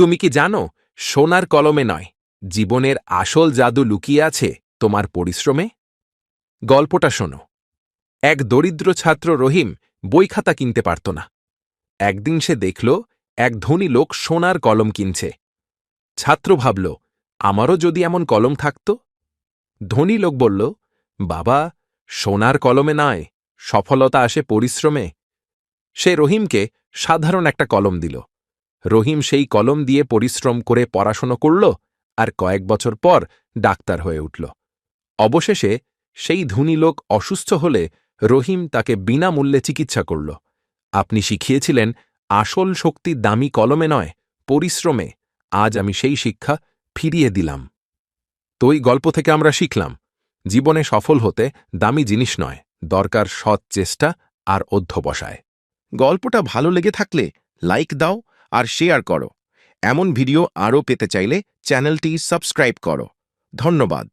তুমি কি জানো, সোনার কলমে নয়, জীবনের আসল জাদু লুকিয়ে আছে তোমার পরিশ্রমে? গল্পটা শোনো। এক দরিদ্র ছাত্র রহিম বই খাতা কিনতে পারত না। একদিন সে দেখল, এক ধনী লোক সোনার কলম কিনছে। ছাত্র ভাবল, আমারও যদি এমন কলম থাকত? ধনী লোক বলল, বাবা, সোনার কলমে নয়, সফলতা আসে পরিশ্রমে। সে রহিমকে সাধারণ একটা কলম দিল। রহিম সেই কলম দিয়ে পরিশ্রম করে পড়াশোনা করল আর কয়েক বছর পর ডাক্তার হয়ে উঠল। অবশেষে সেই ধনী লোক অসুস্থ হলে রহিম তাকে বিনামূল্যে চিকিৎসা করল। আপনি শিখিয়েছিলেন, আসল শক্তি দামি কলমে নয়, পরিশ্রমে। আজ আমি সেই শিক্ষা ফিরিয়ে দিলাম। তো এই গল্প থেকে আমরা শিখলাম, জীবনে সফল হতে দামি জিনিস নয়, দরকার সৎ চেষ্টা আর অধ্যবসায়। গল্পটা ভালো লেগে থাকলে লাইক দাও আর শেয়ার করো। এমন ভিডিও আরও পেতে চাইলে চ্যানেলটি সাবস্ক্রাইব করো। ধন্যবাদ।